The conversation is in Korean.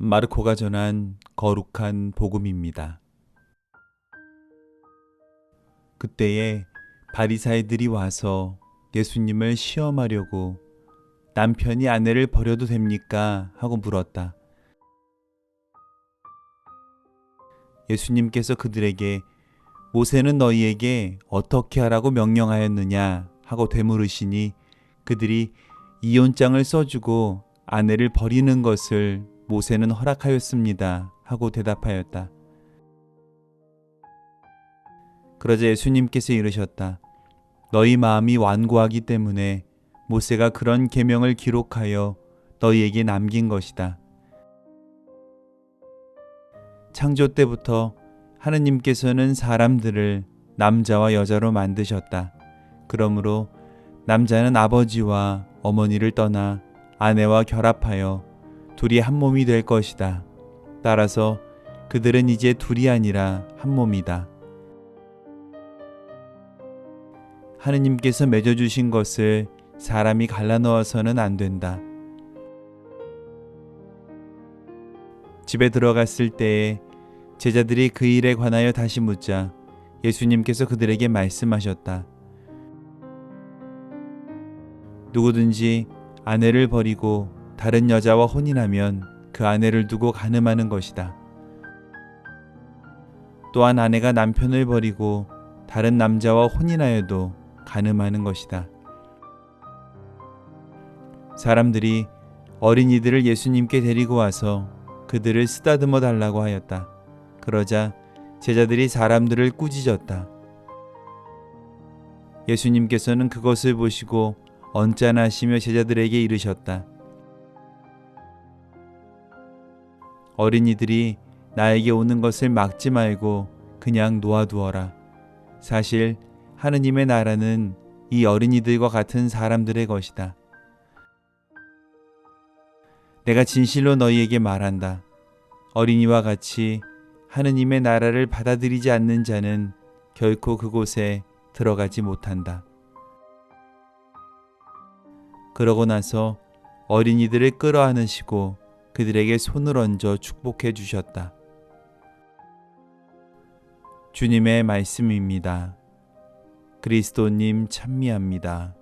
마르코가 전한 거룩한 복음입니다. 그때에 바리사이들이 와서 예수님을 시험하려고 남편이 아내를 버려도 됩니까? 하고 물었다. 예수님께서 그들에게 모세는 너희에게 어떻게 하라고 명령하였느냐 하고 되물으시니 그들이 이혼장을 써주고 아내를 버리는 것을 모세는 허락하였습니다 하고 대답하였다. 그러자 예수님께서 이르셨다. 너희 마음이 완고하기 때문에 모세가 그런 계명을 기록하여 너희에게 남긴 것이다. 창조 때부터 하느님께서는 사람들을 남자와 여자로 만드셨다. 그러므로 남자는 아버지와 어머니를 떠나 아내와 결합하여 둘이 한 몸이 될 것이다. 따라서 그들은 이제 둘이 아니라 한 몸이다. 하느님께서 맺어주신 것을 사람이 갈라넣어서는 안 된다. 집에 들어갔을 때에 제자들이 그 일에 관하여 다시 묻자 예수님께서 그들에게 말씀하셨다. 누구든지 아내를 버리고 다른 여자와 혼인하면 그 아내를 두고 간음하는 것이다. 또한 아내가 남편을 버리고 다른 남자와 혼인하여도 간음하는 것이다. 사람들이 어린이들을 예수님께 데리고 와서 그들을 쓰다듬어 달라고 하였다. 그러자 제자들이 사람들을 꾸짖었다. 예수님께서는 그것을 보시고 언짢아하시며 제자들에게 이르셨다. 어린이들이 나에게 오는 것을 막지 말고 그냥 놓아두어라. 사실 하느님의 나라는 이 어린이들과 같은 사람들의 것이다. 내가 진실로 너희에게 말한다. 어린이와 같이 하느님의 나라를 받아들이지 않는 자는 결코 그곳에 들어가지 못한다. 그러고 나서 어린이들을 끌어안으시고 그들에게 손을 얹어 축복해 주셨다. 주님의 말씀입니다. 그리스도님 찬미합니다.